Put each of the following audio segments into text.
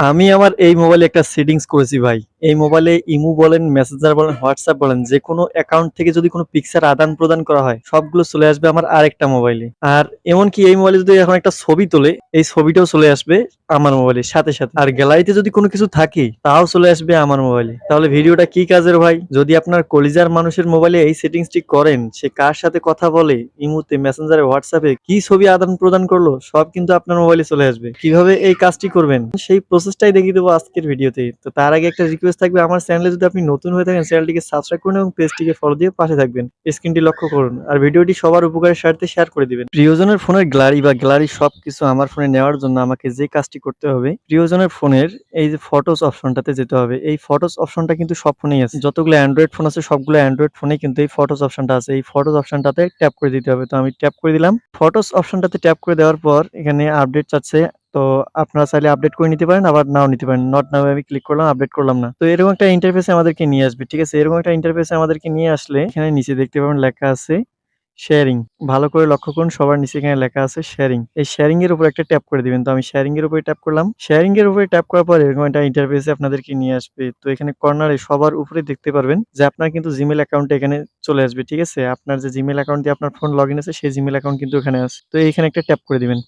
আমি আমার এই মোবাইলে একটা সেটিংস করেছি ভাই। এই মোবাইলে ইমু বলেন, মেসেঞ্জার বলেন, হোয়াটসঅ্যাপ বলেন যে কোনো অ্যাকাউন্ট থেকে যদি কোনো পিকচার আদান-প্রদান করা হয়, সবগুলো চলে আসবে আমার আরেকটা মোবাইলে। আর এমনকি এই মোবাইলে যদি এখন একটা ছবি তোলে, এই ছবিটাও চলে আসবে আমার মোবাইলের সাথে, সাথে। আর গ্যালারিতে যদি কোনো কিছু থাকে, তাও চলে আসবে আমার মোবাইলে। তাহলে ভিডিওটা কি কাজের ভাই? যদি আপনার কলিজার মানুষের মোবাইলে এই সেটিংসটি করেন, সে কার সাথে কথা বলে, ইমোতে, মেসেঞ্জারে, হোয়াটসঅ্যাপে কি ছবি আদান-প্রদান করল, সব কিন্তু আপনার মোবাইলে চলে আসবে। কীভাবে এই কাজটি করবেন, সেই প্রসেসটাই দেখিয়ে দেবো আজকের ভিডিওতে। তো তার আগে একটা রিকোয়েস্ট থাকবে আমার চ্যানেলে যদি আপনি নতুন হয়ে থাকেন, চ্যানেলটিকে সাবস্ক্রাইব করুন এবং পেজটিকে ফলো দিয়ে পাশে থাকবেন। স্ক্রিনটি লক্ষ্য করুন। আর ভিডিওটি সবার উপকারের স্বার্থে শেয়ার করে দিবেন। প্রিয়জনের ফোনের গ্যালারি বা গ্লারি সব কিছু আমার ফোনে নেওয়ার জন্য আমাকে যে কাজটি করতে হবে, প্রিয়জনের ফোনের এই যে ফটোস অপশনটাতে যেতে হবে। এই ফটোস অপশনটা কিন্তু সব ফোনেই আছে। যতগুলো অ্যান্ড্রয়েড ফোন আছে সবগুলো অ্যান্ড্রয়েড ফোনে কিন্তু এই ফটোস অপশনটা আছে। এই ফটোস অপশনটাতে ট্যাপ করে দিতে হবে। তো আমি ট্যাপ করে দিলাম। ফটোস অপশনটাতে ট্যাপ করে দেওয়ার পর এখানে আপডেট চাচ্ছে। তো আপনারা চাইলে আপডেট করে নিতে পারেন আবার নাও নিতে পারেন। নট নাও আমি ক্লিক করলাম, আপডেট করলাম না। তো এরকম একটা ইন্টারফেসে আমাদেরকে নিয়ে আসবে। ঠিক আছে? এরকম একটা ইন্টারফেসে আমাদেরকে নিয়ে আসলে এখানে নিচে দেখতে পাবেন লেখা আছে শেয়ারিং। ভালো করে লক্ষ্য করুন সবার নিচে এখানে লেখা আছে শেয়ারিং। এই শেয়ারিং এর উপর একটা ট্যাপ করে দিবেন। তো আমি শেয়ারিং এর উপরে ট্যাপ করলাম। শেয়ারিং এর উপরে ট্যাপ করার পর এরকম একটা ইন্টারফেসে আপনাদেরকে নিয়ে আসবে। তো এখানে কর্নারে সবার উপরে দেখতে পারবেন যে আপনার কিন্তু জিমেইল অ্যাকাউন্ট এখানে চলে আসবে। ঠিক আছে? আপনার যে জিমেইল অ্যাকাউন্ট দিয়ে আপনার ফোন লগইন আছে সেই জিমেইল অ্যাকাউন্ট কিন্তু এখানে আছে। তো এখানে একটা ট্যাপ করে দিবেন।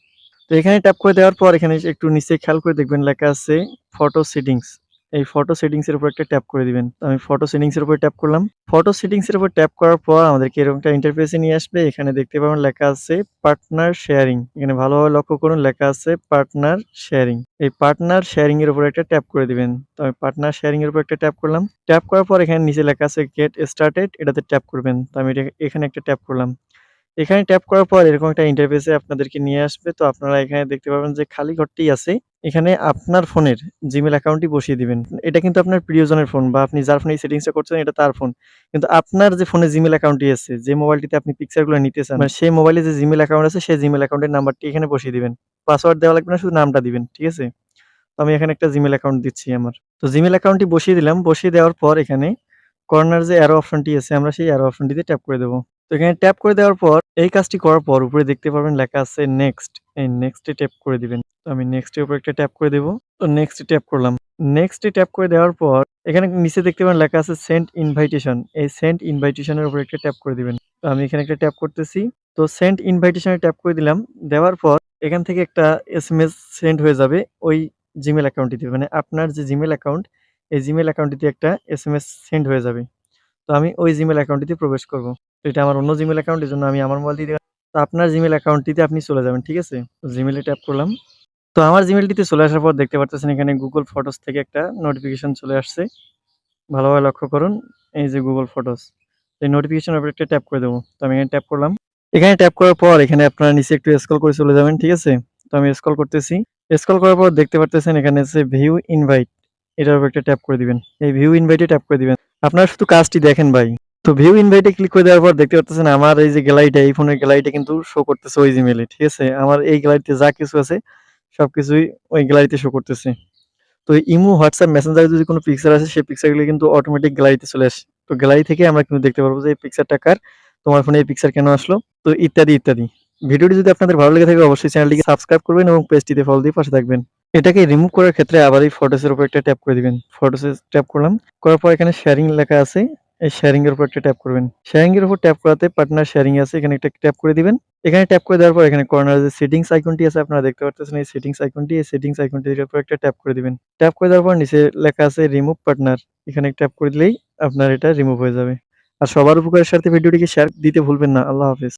তো এখানে ট্যাপ করে দেওয়ার পর এখানে একটু নিচে খেয়াল করে দেখবেন লেখা আছে ফটো সেটিংস। এই ফটো সেটিংস এর উপর একটা ট্যাপ করে দিবেন। আমি ফটো সেটিংস এর উপরে ট্যাপ করলাম। ফটো সেটিংস এর উপর ট্যাপ করার পর আমাদেরকে এরকম একটা ইন্টারফেসে নিয়ে আসবে। এখানে দেখতে পাবেন লেখা আছে পার্টনার শেয়ারিং। এখানে ভালোভাবে লক্ষ্য করুন, লেখা আছে পার্টনার শেয়ারিং। এই পার্টনার শেয়ারিং এর উপর একটা ট্যাপ করে দিবেন। তো আমি পার্টনার শেয়ারিং এর উপর একটা ট্যাপ করলাম। ট্যাপ করার পর এখানে নিচে লেখা আছে গেট স্টার্টেড এটাতে ট্যাপ করবেন। তো আমি এখানে একটা ট্যাপ করলাম। এখানে ট্যাপ করার পর এরকম একটা ইন্টারফেসে আপনাদেরকে নিয়ে আসবে। তো আপনারা এখানে দেখতে পাবেন যে খালি ঘরটি আছে। এখানে আপনার ফোনের জিমেইল অ্যাকাউন্টটি বসিয়ে দিবেন। এটা কিন্তু আপনার প্রিয়জনের ফোন বা আপনি যার ফোনে সেটিংসটা করছেন এটা তার ফোন। কিন্তু আপনার যে ফোনে জিমেইল অ্যাকাউন্টটি আছে, যে মোবাইলটিতে আপনি পিকচারগুলো নিতে চান, মানে সেই মোবাইলে যে জিমেল অ্যাকাউন্ট আছে সেই জিমেল অ্যাকাউন্টের নাম্বারটি এখানে বসিয়ে দিবেন। পাসওয়ার্ড দেওয়া লাগবে না শুধু নামটা দিবেন। ঠিক আছে? তো আমি এখানে একটা জিমেল অ্যাকাউন্ট দিচ্ছি আমার। তো জিমেইল অ্যাকাউন্টটি বসিয়ে দিলাম। বসিয়ে দেওয়ার পর এখানে কর্নার যে অ্যারো অপশনটি আছে আমরা সেই অ্যারো অপশনটিতে ট্যাপ করে দেবো তো এখানে ট্যাপ করে দেওয়ার পর এই কাজটি করার পর উপরে দেখতে পারবেন লেখা আছে নেক্সট। এই নেক্সট ট্যাপ করে দিবেন। তো আমি নেক্সট এর উপর একটা ট্যাপ করে দেব। তো নেক্সট ট্যাপ করলাম। নেক্সট ট্যাপ করে দেওয়ার পর এখানে নিচে দেখতে পাবেন লেখা আছে সেন্ট ইনভাইটেশন। এই সেন্ট ইনভাইটেশন এর উপর একটা ট্যাপ করে দিবেন। তো আমি এখানে একটা ট্যাপ করতেছি। তো সেন্ট ইনভাইটেশন ট্যাপ করে দিলাম। দেওয়ার পর এখান থেকে একটা এসএমএস সেন্ড হয়ে যাবে ওই জিমেইল অ্যাকাউন্টটিতে। মানে আপনার যে জিমেইল অ্যাকাউন্ট এই জিমেইল অ্যাকাউন্টটিতে একটা এসএমএস সেন্ড হয়ে যাবে। আমি ওই জিমেইল অ্যাকাউন্টটিতে প্রবেশ করব। এটা আমার অন্য জিমেল অ্যাকাউন্ট জন্য আমি আমার মোবাইল দিয়ে তো আপনার জিমেইল অ্যাকাউন্টটিতে আপনি চলে যাবেন। ঠিক আছে? জিমেইলে ট্যাপ করলাম। তো আমার জিমেইলটিতে চলে আসার পর দেখতে পারতেছেন এখানে গুগল ফটোস থেকে একটা নোটিফিকেশন চলে আসছে। ভালোভাবে লক্ষ্য করুন। এই যে গুগল ফটোস। এই নোটিফিকেশনের উপর একটা ট্যাপ করে দেবো তো আমি এখানে ট্যাপ করলাম। এখানে ট্যাপ করার পর এখানে আপনারা নিচে একটু স্ক্রল করে চলে যাবেন। ঠিক আছে? তো আমি স্ক্রল করতেছি। স্ক্রল করার পর দেখতে পারতেছেন এখানে আছে ভিউ ইনভাইট। এটার উপর একটা ট্যাপ করে দিবেন। এই ভিউ ইনভাইটে ট্যাপ করে দিবেন। আপনারা শুধু কাজটি দেখেন ভাই। তো ভিউ ইনভাইটে ক্লিক করে দেওয়ার পর দেখতে পারতেছেন আমার এই যে গ্যালারিটা এই ফোনের গ্যালারিটা কিন্তু শো করতেছে ওই জিমেইলে। ঠিক আছে? আমার এই গ্যালারিতে যা কিছু আছে সবকিছুই ওই গ্যালারিতে শো করতেছে। তো ইমো, হোয়াটসঅ্যাপ, মেসেঞ্জারে যদি কোনো পিকচার আসে সেই পিকচারগুলো কিন্তু অটোমেটিক গ্যালারিতে চলে আসে। তো গ্যালারি থেকে আমরা কিন্তু দেখতে পারব যে এই পিকচারটা কার, তোমার ফোনে এই পিকচার কেন আসলো? তো ইত্যাদি, ইত্যাদি। ভিডিওটি যদি আপনাদের ভালো লেগে থাকে অবশ্যই চ্যানেলটিকে সাবস্ক্রাইব করবেন এবং পেজটিতে ফলো দিয়ে পাশে থাকবেন। এটাকে রিমুভ করার ক্ষেত্রে আবার এই ফটোস এর উপর একটা ট্যাপ করে দিবেন। ফটোস ট্যাপ করলাম। করার পর এখানে শেয়ারিং লেখা আছে। এই শেয়ারিং এর উপর একটা ট্যাপ করবেন। শেয়ারিং এর উপর ট্যাপ করাতে পার্টনার শেয়ারিং আছে এখানে একটা ট্যাপ করে দিবেন। এখানে ট্যাপ করে দেওয়ার পর এখানে কর্নারে যে সেটিংস আইকনটি আছে আপনারা দেখতে পারতেছেন এই সেটিংস আইকনটি, এই সেটিংস আইকনটির উপর একটা ট্যাপ করে দিবেন। ট্যাপ করে দেওয়ার পর নিচে লেখা আছে রিমুভ পার্টনার। এখানে ট্যাপ করে দিলেই আপনার এটা রিমুভ হয়ে যাবে। আর সবার উপকারের স্বার্থে ভিডিওটিকে শেয়ার দিতে ভুলবেন না। আল্লাহ হাফেজ।